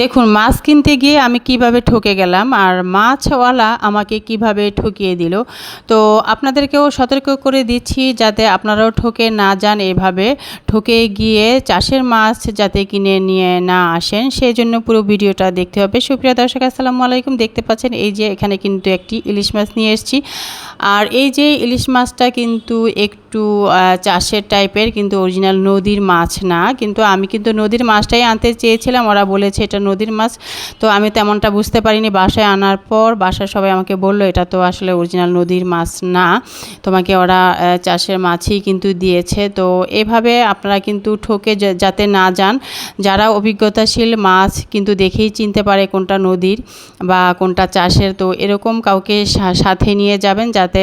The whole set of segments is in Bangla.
দেখুন, মাছ কিনতে গিয়ে আমি কীভাবে ঠকে গেলাম আর মাছওয়ালা আমাকে কীভাবে ঠকিয়ে দিল। তো আপনাদেরকেও সতর্ক করে দিচ্ছি যাতে আপনারাও ঠকে না যান এভাবে। ঠকে গিয়ে চাষের মাছ যাতে কিনে নিয়ে না আসেন সেই জন্য পুরো ভিডিওটা দেখতে হবে। সুপ্রিয় দর্শক, আসসালামু আলাইকুম। দেখতে পাচ্ছেন, এই যে এখানে কিন্তু একটি ইলিশ মাছ নিয়ে এসেছি। আর এই যে ইলিশ মাছটা কিন্তু একটু আহ, চাষের টাইপের কিন্তু অরিজিনাল নদীর মাছ না। কিন্তু আমি কিন্তু নদীর মাছটাই আনতে চেয়েছিলাম ওরা বলেছে এটা নদীর মাছ। তো আমি তেমনটা বুঝতে পারিনি বাসায় আনার পর। বাসায় সবাই আমাকে বলল এটা তো আসলে অরিজিনাল নদীর মাছ না। তোমাকে ওরা চাষের মাছই কিন্তু দিয়েছে। তো এভাবে আপনারা কিন্তু ঠকে যাতে না যান। যারা অভিজ্ঞতাশীল মাছ কিন্তু দেখেই চিনতে পারে কোনটা নদীর বা কোনটা চাষের তো এরকম কাউকে সাথে নিয়ে যাবেন যাতে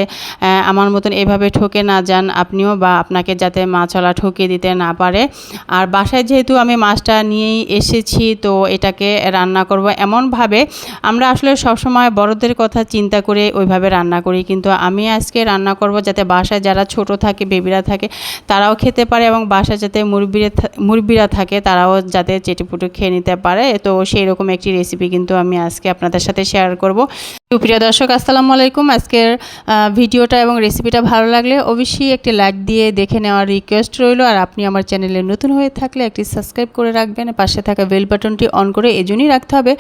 আমার মতন এভাবে ঠকে না যান। আপনিও বা আপনাকে যাতে মাছওয়ালা ঠকিয়ে দিতে না পারে। আর বাসায় যেহেতু আমি মাছটা নিয়েই এসেছি, তো এটাকে রান্না করব এমনভাবে। আমরা আসলে সবসময় বড়দের কথা চিন্তা করে ওইভাবে রান্না করি, কিন্তু আমি আজকে রান্না করব যাতে বাসায় যারা ছোট থাকে, বেবিরা থাকে, তারাও খেতে পারে এবং বাসায় যাতে মুরব্বিরা থা- মুরব্বিরা থাকে, তারাও যাতে চেটেপুটে খেয়ে নিতে পারে। তো সেই রকম একটি রেসিপি কিন্তু আমি আজকে আপনাদের সাথে শেয়ার করব। প্রিয় দর্শক, আসসালামু আলাইকুম। আজকের ভিডিওটা এবং রেসিপিটা ভালো লাগলে অবশ্যই একটি লাইক দিয়ে দেখে নেওয়ার রিকোয়েস্ট রইল। আর আপনি আমার চ্যানেলে নতুন হয়ে থাকলে একটি সাবস্ক্রাইব করে রাখবেন। পাশে থাকা বেল বাটনটি অন করে এজন্যই রাখতে হবে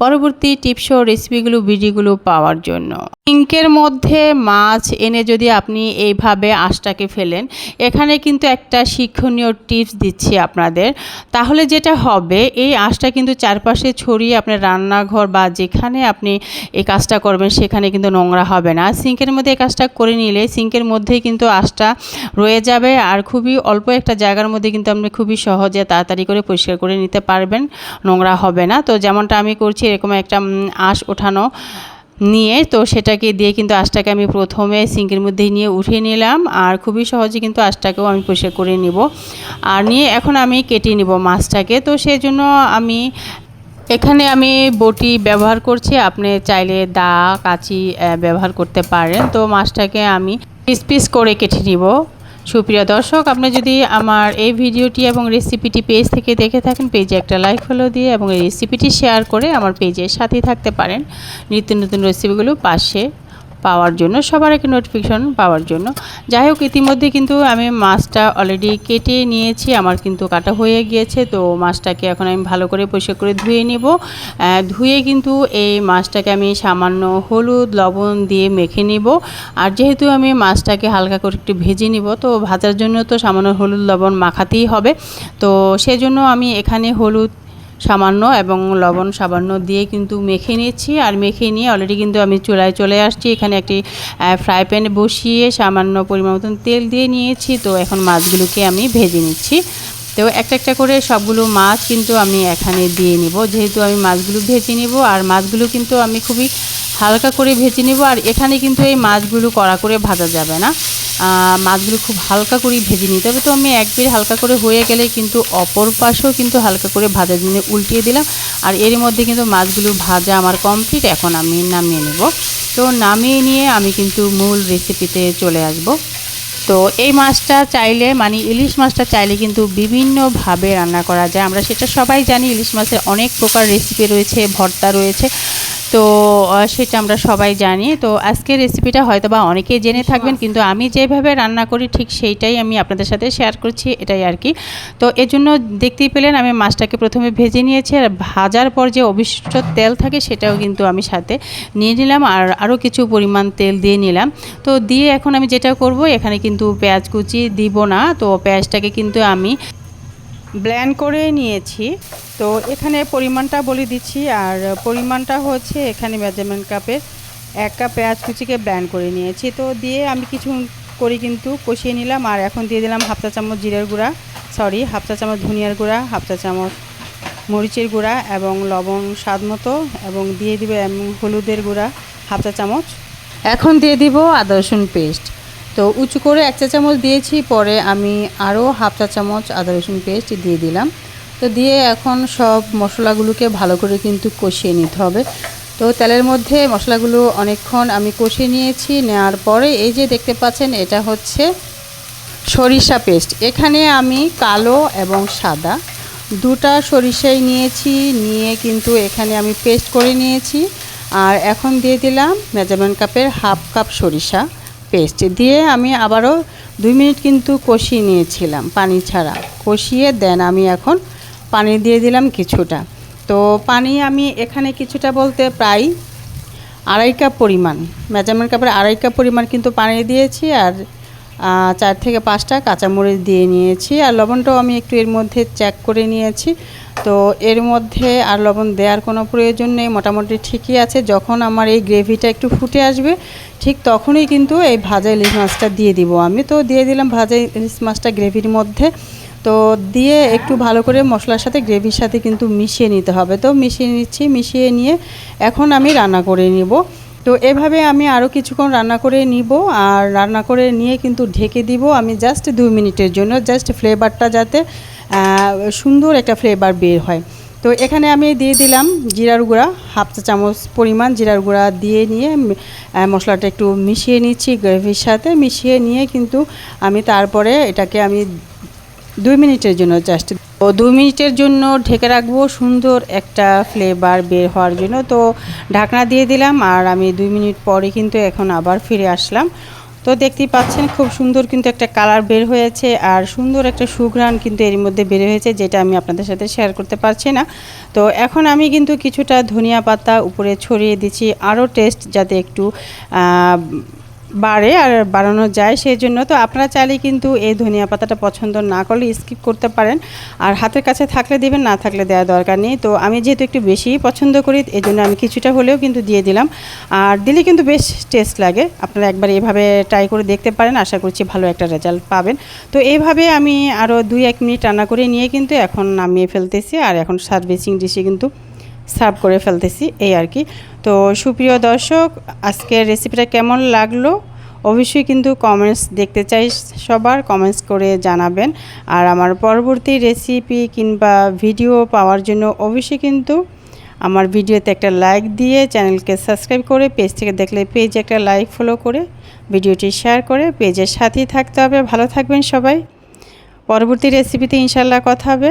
পরবর্তী টিপস ও রেসিপিগুলো ভিডিওগুলো পাওয়ার জন্য। সিঙ্কের মধ্যে মাছ এনে যদি আপনি এইভাবে আঁশটাকে ফেলেন, এখানে কিন্তু একটা শিক্ষণীয় টিপস দিচ্ছি আপনাদের। তাহলে যেটা হবে, এই আঁশটা কিন্তু চারপাশে ছড়িয়ে আপনার রান্নাঘর বা যেখানে আপনি এই কাজটা করবেন, সেখানে কিন্তু নোংরা হবে না। সিঙ্কের মধ্যে এই কাজটা করে নিলে সিঙ্কের মধ্যেই কিন্তু আঁশটা রয়ে যাবে আর খুবই অল্প একটা জায়গার মধ্যে কিন্তু আপনি খুবই সহজে তাড়াতাড়ি করে পরিষ্কার করে নিতে পারবেন, নোংরা হবে না। তো যেমনটা আমি করছি এরকম একটা আঁশ ওঠানো নিয়ে, তো সেটাকে দিয়ে কিন্তু আঁশটাকে আমি প্রথমে সিঙ্কের মধ্যে নিয়ে উঠিয়ে নিলাম আর খুবই সহজে কিন্তু আঁশটাকেও আমি পরিষ্কার করে নিব। আর নিয়ে এখন আমি কেটে নিব মাছটাকে। তো সেই জন্য আমি এখানে আমি বটি ব্যবহার করছি। আপনি চাইলে দা, কাঁচি ব্যবহার করতে পারেন। তো মাছটাকে আমি পিস পিস করে কেটে নিব। সুপ্রিয় দর্শক, আপনি যদি আমার এই ভিডিওটি এবং রেসিপিটি পেজ থেকে দেখে থাকেন পেজে একটা লাইক ফলো দিয়ে এবং এই রেসিপিটি শেয়ার করে আমার পেজের সাথেই থাকতে পারেন। নিত্য নতুন রেসিপিগুলো পাশে। পাওয়ার জন্য, সবার একটা নোটিফিকেশন পাওয়ার জন্য। যাই হোক, ইতিমধ্যে কিন্তু আমি মাছটা অলরেডি কেটে নিয়েছি, আমার কিন্তু কাটা হয়ে গিয়েছে, তো মাছটাকে এখন আমি ভালো করে পরিষ্কার করে ধুয়ে নিব। ধুয়ে কিন্তু এই মাছটাকে আমি সামান্য হলুদ, লবণ দিয়ে মেখে নিব। আর যেহেতু আমি মাছটাকে হালকা করে একটু ভেজে নিব, তো ভাজার জন্য তো সামান্য হলুদ, লবণ মাখাতেই হবে। তো সেজন্য আমি এখানে হলুদ সামান্য এবং লবণ সামান্য দিয়ে কিন্তু মেখে নিচ্ছি। আর মেখে নিয়ে অলরেডি কিন্তু আমি চুলায় চলে আসছি। এখানে একটি ফ্রাই প্যান বসিয়ে সামান্য পরিমাণ মতন তেল দিয়ে নিয়েছি। তো এখন মাছগুলোকে আমি ভেজে নিচ্ছি। তো একটা একটা করে সবগুলো মাছ কিন্তু আমি এখানে দিয়ে নিব। যেহেতু আমি মাছগুলো ভেজে নিব আর মাছগুলো কিন্তু আমি খুবই হালকা করে ভেজে নিব। আর এখানে কিন্তু এই মাছগুলো কড়া করে ভাজা যাবে না। মাছগুলো খুব হালকা করে ভেজে নিতে হবে তো আমি একবার হালকা করে হয়ে গেলে কিন্তু অপর পাশেও কিন্তু হালকা করে ভাজার জন্য উল্টিয়ে দিলাম। আর এর মধ্যে কিন্তু মাছগুলো ভাজা আমার কমপ্লিট এখন আমি নামিয়ে নেব। তো নামিয়ে নিয়ে আমি কিন্তু মূল রেসিপিতে চলে আসব। তো এই মাছটা চাইলে মানে ইলিশ মাছটা চাইলে কিন্তু বিভিন্নভাবে রান্না করা যায়। আমরা সেটা সবাই জানি, ইলিশ মাছের অনেক প্রকার রেসিপি রয়েছে, ভর্তা রয়েছে। তো সেটা আমরা সবাই জানি। তো আজকের রেসিপিটা হয়তো বা অনেকেই জেনে থাকবেন কিন্তু আমি যেভাবে রান্না করি ঠিক সেইটাই আমি আপনাদের সাথে শেয়ার করছি এটাই আর কি। তো এর জন্য দেখতেই পেলেন আমি মাছটাকে প্রথমে ভেজে নিয়েছি আর ভাজার পর যে অবশিষ্ট তেল থাকে সেটাও কিন্তু আমি সাথে নিয়ে নিলাম আর আরও কিছু পরিমাণ তেল দিয়ে নিলাম। তো দিয়ে এখন আমি যেটা করব এখানে কিন্তু পেঁয়াজ কুচি দিব না তো পেঁয়াজটাকে কিন্তু আমি ব্ল্যান্ড করে নিয়েছি। তো এখানে পরিমাণটা বলে দিচ্ছি, আর পরিমাণটা হচ্ছে এখানে মেজারমেন্ট কাপের এক কাপ পেঁয়াজ কুচিকে ব্ল্যান্ড করে নিয়েছি। তো দিয়ে আমি কিছু করে কিন্তু কষিয়ে নিলাম, আর এখন দিয়ে দিলাম হাফ চা চামচ জিরের গুঁড়া সরি হাফ চা চামচ ধনিয়ার গুঁড়া, হাফ চা চামচ মরিচের গুঁড়া এবং লবণ স্বাদ মতো, এবং দিয়ে দিবে হলুদের গুঁড়া, হাফ চা চামচ। এখন দিয়ে দিব আদা রসুন পেস্ট তো উঁচু করে এক চা চামচ দিয়েছি, পরে আমি আরও হাফ চা চামচ আদা রসুন পেস্ট দিয়ে দিলাম। তো দিয়ে এখন সব মশলাগুলোকে ভালো করে কিন্তু কষিয়ে নিতে হবে। তো তেলের মধ্যে মশলাগুলো অনেকক্ষণ আমি কষিয়ে নিয়েছি, নেওয়ার পরে এই যে দেখতে পাচ্ছেন, এটা হচ্ছে সরিষা পেস্ট। এখানে আমি কালো এবং সাদা দুটা সরিষাই নিয়েছি, নিয়ে কিন্তু এখানে আমি পেস্ট করে নিয়েছি। আর এখন দিয়ে দিলাম মেজারমেন্ট কাপের হাফ কাপ সরিষা। পেস্ট দিয়ে আমি আবারও দুই মিনিট কিন্তু কষিয়ে নিয়েছিলাম পানি ছাড়া। কষিয়ে দেন আমি এখন। পানি দিয়ে দিলাম কিছুটা। তো পানি আমি এখানে কিছুটা বলতে প্রায় আড়াই কাপ পরিমাণ, মেজারমেন্ট কাপের আড়াই কাপ পরিমাণ কিন্তু পানি দিয়েছি আর চার থেকে পাঁচটা কাঁচামরিচ দিয়ে নিয়েছি আর লবণটাও আমি একটু এর মধ্যে চেক করে নিয়েছি। তো এর মধ্যে আর লবণ দেওয়ার কোনো প্রয়োজন নেই, মোটামুটি ঠিকই আছে। যখন আমার এই গ্রেভিটা একটু ফুটে আসবে, ঠিক তখনই কিন্তু এই ভাজা ইলিশ মাছটা দিয়ে দিব আমি। তো দিয়ে দিলাম ভাজা ইলিশ মাছটা গ্রেভির মধ্যে। তো দিয়ে একটু ভালো করে মশলার সাথে গ্রেভির সাথে কিন্তু মিশিয়ে নিতে হবে। তো মিশিয়ে নিচ্ছি, মিশিয়ে নিয়ে এখন আমি রান্না করে নিব। তো এভাবে আমি আরও কিছুক্ষণ রান্না করে নিব, আর রান্না করে নিয়ে কিন্তু ঢেকে দিব। আমি জাস্ট দুই মিনিটের জন্য জাস্ট ফ্লেভারটা যাতে সুন্দর একটা ফ্লেভার বের হয়। তো এখানে আমি দিয়ে দিলাম জিরার গুঁড়া, হাফ চা চামচ পরিমাণ জিরার গুঁড়া দিয়ে নিয়ে মশলাটা একটু মিশিয়ে নিচ্ছি গ্রেভির সাথে। মিশিয়ে নিয়ে কিন্তু আমি তারপরে এটাকে আমি দুই মিনিটের জন্য জাস্ট ও দু মিনিটের জন্য ঢেকে রাখব সুন্দর একটা ফ্লেভার বের হওয়ার জন্য। তো ঢাকনা দিয়ে দিলাম আর আমি দুই মিনিট পরে কিন্তু এখন আবার ফিরে আসলাম। তো দেখতেই পাচ্ছেন খুব সুন্দর কিন্তু একটা কালার বের হয়েছে আর সুন্দর একটা সুঘ্রাণ কিন্তু এর মধ্যে বের হয়েছে যেটা আমি আপনাদের সাথে শেয়ার করতে পারছি না। তো এখন আমি কিন্তু কিছুটা ধনিয়া পাতা উপরে ছড়িয়ে দিচ্ছি। আরও টেস্ট যাতে একটু বাড়ে আর বাড়ানো যায়, সেই জন্য তো আপনারা চাইলে কিন্তু এই ধনিয়া পাতাটা পছন্দ না করলে স্কিপ করতে পারেন। আর হাতের কাছে থাকলে দেবেন, না থাকলে দেওয়া দরকার নেই। তো আমি যেহেতু একটু বেশি পছন্দ করি এই জন্য আমি কিছুটা হলেও কিন্তু দিয়ে দিলাম। আর দিলে কিন্তু বেশ টেস্ট লাগে। আপনারা একবার এভাবে ট্রাই করে দেখতে পারেন, আশা করছি ভালো একটা রেজাল্ট পাবেন। তো এইভাবে আমি আরও দুই এক মিনিট রান্না করে নিয়ে কিন্তু এখন নামিয়ে ফেলতেছি। আর এখন সার্ভিসিং ডিশে কিন্তু সার্ভ করে ফেলতেছি, এই আর কি। তো সুপ্রিয় দর্শক, আজকের রেসিপিটা কেমন লাগল? অবশ্যই কিন্তু কমেন্টস দেখতে চাই সবার কমেন্টস করে জানাবেন। আর আমার পরবর্তী রেসিপি কিংবা ভিডিও পাওয়ার জন্য অবশ্যই কিন্তু আমার ভিডিওতে একটা লাইক দিয়ে চ্যানেলকে সাবস্ক্রাইব করে পেজ থেকে দেখলে পেজে একটা লাইক ফলো করে ভিডিওটি শেয়ার করে পেজের সাথেই থাকতে হবে। ভালো থাকবেন সবাই। পরবর্তী রেসিপিতে ইনশাল্লাহ কথা হবে।